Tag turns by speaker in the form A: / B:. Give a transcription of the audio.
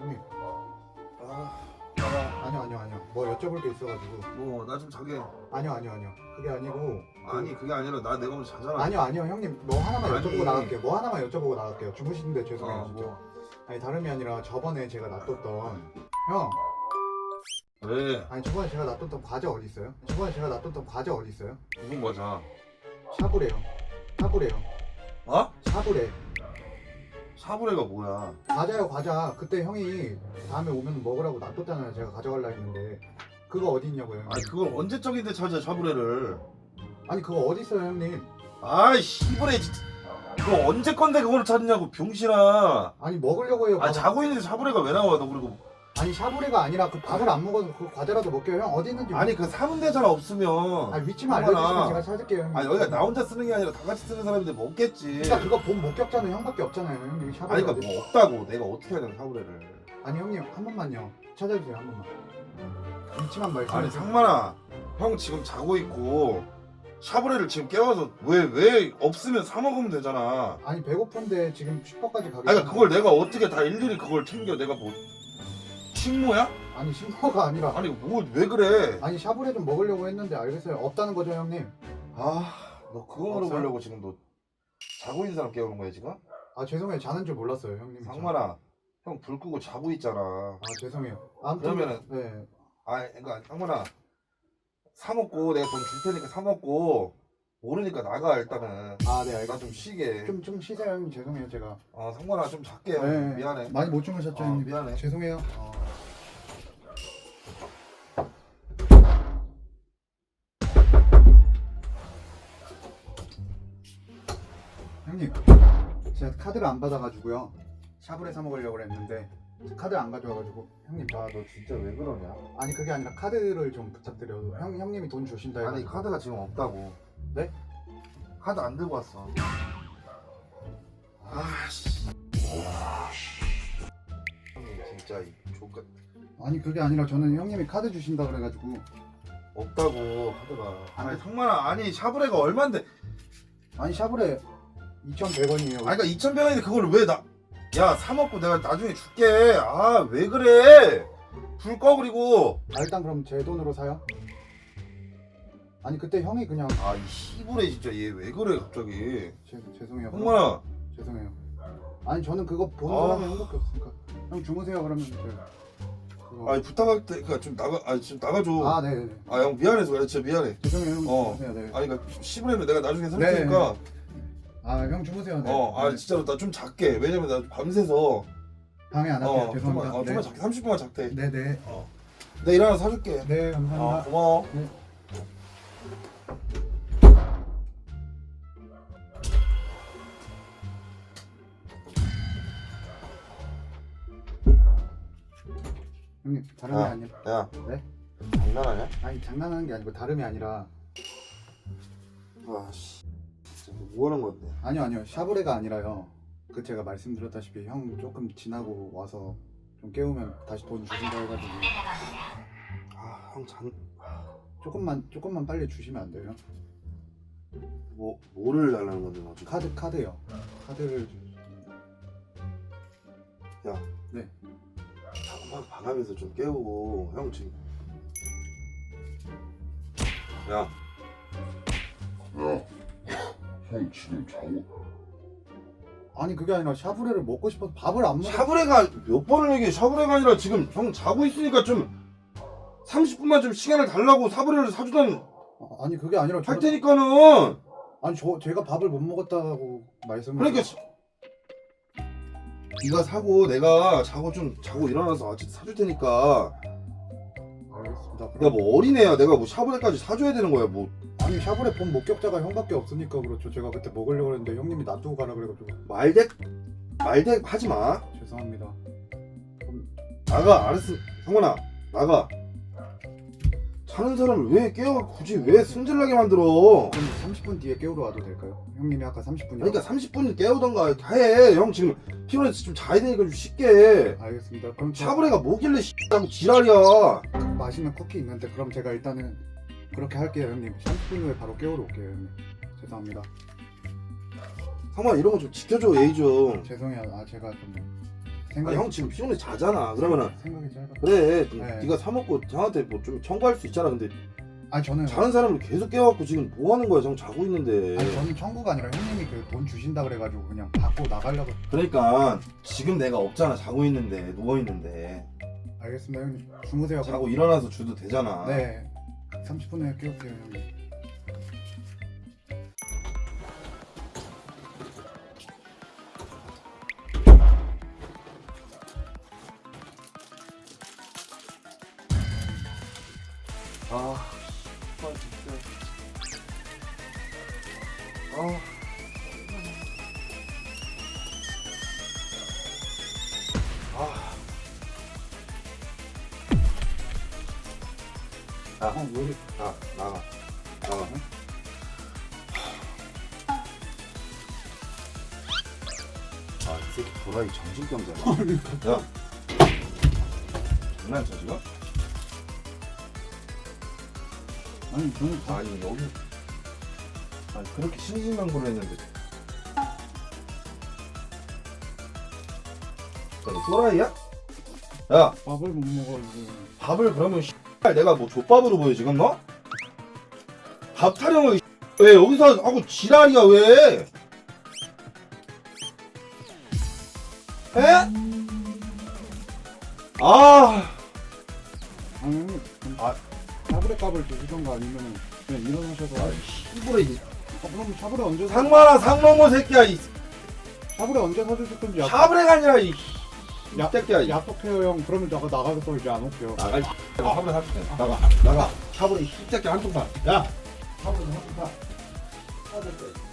A: 형님. 아, 아, 아니요, 아니요, 아니요. 뭐 여쭤볼 게 있어가지고.
B: 뭐 나 좀 자게.
A: 아니요, 아니요, 아니요. 그게 아니고.
B: 그 아니 그게 아니라 나 내가 먼저 자잖아.
A: 아니요, 아니요, 형님. 뭐 하나만
B: 아니.
A: 여쭤보고 나갈게요. 뭐 하나만 여쭤보고 나갈게요. 주무시는데 죄송해요,
B: 어,
A: 진짜.
B: 뭐.
A: 아니 다름이 아니라 저번에 제가 놔뒀던 형.
B: 왜?
A: 아니 저번에 제가 놔뒀던 과자 어디 있어요? 저번에 제가 놔뒀던 과자 어디 있어요?
B: 무슨 과자?
A: 샤브레요. 샤브레요.
B: 어?
A: 샤브레.
B: 샤브레가 뭐야?
A: 과자요 과자. 그때 형이 다음에 오면 먹으라고 놔뒀잖아요. 제가 가져갈라 했는데. 그거 어디 있냐고요 형님?
B: 아니 그걸 언제적인데 찾아 샤브레를?
A: 아니 그거 어디 있어요 형님?
B: 아이 씨브레 진짜 그거 언제 건데 그걸 찾냐고 병신아.
A: 아니 먹으려고 해요
B: 아
A: 밥을.
B: 자고 있는데 샤브레가 왜 나와? 너 그리고
A: 아니 샤브레가 아니라 그 밥을 안 먹어서 그 과자라도 먹게요. 형 어디 있는지
B: 아니 그 되잖아 없으면
A: 아니 위치만
B: 형아.
A: 알려주시면 제가 찾을게요 형님
B: 아 여기가 나 혼자 쓰는 게 아니라 다 같이 쓰는 사람인데 먹겠지.
A: 그러니까 그거 본 목격자는 형밖에 없잖아요 형님 샤브레
B: 아니 그러니까 뭐 없다고. 내가 어떻게 되는 샤브레를.
A: 아니 형님 한 번만요. 찾아주세요 한 번만. 위치만 말씀해
B: 아니
A: 주세요.
B: 상만아. 형 지금 자고 있고 샤브레를 지금 깨워서 왜 왜 없으면 사 먹으면 되잖아.
A: 아니 배고픈데 지금 슈퍼까지 가기
B: 아니 그러니까 그걸 내가 어떻게 다 일일이 그걸 챙겨. 내가 뭐 친모야?
A: 아니 신고가 아니라.
B: 아니 뭐 왜 그래?
A: 아니 샤브레 좀 먹으려고 했는데 알겠어요. 없다는 거죠 형님?
B: 아너 그거? 물어보려고 지금 너 자고 있는 사람 깨우는 거야 지금?
A: 아 죄송해요. 자는 줄 몰랐어요 형님.
B: 상만아 형 불 끄고 자고 있잖아.
A: 아 죄송해요. 아무튼
B: 그러면은-
A: 네.
B: 아 그러니까 상만아 사 먹고 내가 돈 줄 테니까 사 먹고 모르니까 나가 일단은. 아네나
A: 알겠습니다.
B: 좀 쉬게.
A: 좀, 좀 쉬세요 형님. 죄송해요 제가.
B: 어 상만아 좀 작게 형.
A: 네.
B: 미안해.
A: 많이 못 주무셨죠
B: 어,
A: 형님?
B: 미안해.
A: 죄송해요.
B: 어.
A: 카드를 안 받아가지고요. 샤브레 사 먹으려고 했는데 카드 안 가져와가지고 형님
B: 저아너 진짜 왜 그러냐?
A: 아니 그게 아니라 카드를 좀 부탁드려요. 형, 형님이 돈 주신다
B: 아니
A: 해가지고.
B: 카드가 지금 없다고.
A: 네?
B: 카드 안 들고 왔어. 아씨. 형님 진짜 이 조건
A: 아니 그게 아니라 저는 형님이 카드 주신다 그래가지고.
B: 없다고 카드가.
A: 안
B: 아니.
A: 돼.
B: 상만아 아니 샤브레가 얼만데
A: 아니 샤브레 2,100원이에요.
B: 아니 그러니까 2,100원인데 그걸 왜 나 야 사 먹고 내가 나중에 줄게. 아 왜 그래? 불 꺼 그리고.
A: 아, 일단 그럼 제 돈으로 사요? 아니 그때 형이 그냥
B: 아이 시부레 진짜. 얘 왜 그래 갑자기.
A: 죄, 죄송해요.
B: 형만아.
A: 죄송해요. 아니 저는 그거 본
B: 아.
A: 사람이 형밖에 없으니까. 형 주무세요 그러면 제가 그거...
B: 부탁할 테니까 좀 나가 아니 좀 나가줘.
A: 아 네네네.
B: 아 형 미안해서 그래 진짜 미안해.
A: 죄송해요 형.
B: 어.
A: 주무세요 네.
B: 아니 그러니까 시부레는 내가 나중에 살
A: 네.
B: 테니까
A: 아 형 주무세요 네.
B: 어, 아
A: 네.
B: 진짜로 나 좀 작게. 왜냐면 나 밤새서
A: 방해 안 할게요
B: 어, 좀만,
A: 죄송합니다
B: 어, 좀만 작게. 30분만 작게.
A: 네 네 네.
B: 내가 일 하나 사줄게.
A: 네 감사합니다
B: 어, 고마워.
A: 네. 형님 다름이
B: 아.
A: 아 니라
B: 야.
A: 네?
B: 장난하냐?
A: 아니 장난하는 게 아니고 다름이 아니라
B: 아 씨. 뭐 하는 건데?
A: 아니요 아니요 샤브레가 아니라요 그 제가 말씀드렸다시피 형 조금 지나고 와서 좀 깨우면 다시 돈 주신다 해가지고
B: 아, 형 장.
A: 조금만 조금만 빨리 주시면 안 돼요?
B: 뭐 뭐를 달라는 건데 너 지금?
A: 카드 카드요 카드를 주-
B: 잠깐만 방하면서 좀 깨우고 형 지금. 야,
C: 형 지금 자고
A: 아니 그게 아니라 샤브레를 먹고 싶어서 밥을 안 먹어
B: 샤브레가 몇 번을 얘기해? 샤브레가 아니라 지금 형 자고 있으니까 좀 30분만 좀 시간을 달라고 사브레를 사주던
A: 아, 아니 그게 아니라
B: 할
A: 저,
B: 테니까는.
A: 아니 저 제가 밥을 못 먹었다고 말씀을
B: 그러니까 시- 네가 사고 내가 자고 좀 자고 일어나서 아직 사줄 테니까 내가 뭐 어린애야. 내가 뭐 샤브레까지 사줘야 되는 거야. 뭐
A: 아니 샤브레 본 목격자가 형밖에 없으니까 그렇죠. 제가 그때 먹으려고 했는데 형님이 놔두고 가라 그래가지고
B: 말대 말대 하지 마.
A: 죄송합니다.
B: 나가. 알았어. 성원아 나가. 자는 사람을 왜 깨워? 굳이 왜 승질나게 만들어?
A: 그럼 30분 뒤에 깨우러 와도 될까요? 형님이 아까 30분이라고.
B: 그러니까 30분 깨우던가 해 형 지금 피곤해서 좀 자야 되니까 좀 쉽게.
A: 알겠습니다. 그럼 제가
B: 샤브레가 뭐길래 씨하고 지랄이야.
A: 맛있는 쿠키 있는데 그럼 제가 일단은 그렇게 할게요 형님. 30분 후에 바로 깨우러 올게요 형님. 죄송합니다.
B: 성원아 이런 거 좀 지켜줘 예의 좀.
A: 죄송해요. 아 제가 좀
B: 아,
A: 생각이
B: 형 지금 피곤해 자잖아. 그러면은
A: 생각이 짧아.
B: 그래 좀
A: 네.
B: 네가 사 먹고 형한테 뭐 좀 청구할 수 있잖아. 근데
A: 아니 저는
B: 자는 사람을 계속 깨워갖고 지금 뭐 하는 거야 형 자고 있는데
A: 아니 저는 청구가 아니라 형님이 그 돈 주신다 그래가지고 그냥 받고 나가려고.
B: 그러니까 지금 내가 없잖아 자고 있는데 누워 있는데
A: 알겠습니다 형님. 주무세요.
B: 자고 일어나서 줘도 되잖아
A: 네. 30분 후에 깨울게요 형님.
B: 아 진짜. 아. 아. 아, 형 여기 나 나가 나가. 응? 아, 이 새끼 도라이 정신병자네. 야, 장난쳐 지금?
A: 아니 저는 다
B: 아니 여기 아니 그렇게 신신당부를 했는데 너 또라이야? 야
A: 밥을 못 먹어가지고.
B: 밥을 그러면 씨발 내가 뭐 족밥으로 보여 지금 너? 밥 타령을 씨- 왜 여기서 하고 지랄이야 왜? 에? 아
A: 형님. 아 사브레 값을 주시던가 아니면 그냥 일어나셔서.
B: 이거래 이
A: 어, 그럼 샤브레 언제 사?
B: 상만아 상놈의 새끼야 이
A: 샤브레 언제 사주실 건지 약-
B: 샤브레가 아니라 이
A: 야-
B: 새끼야 이
A: 약속해요 형. 그러면 내가 나가서 이제 안 올게요.
B: 나가 이 샤브레 사줄게 나가 나가 샤브레 이 새끼 한통 사 야! 샤브레 한통 사 사줄 거야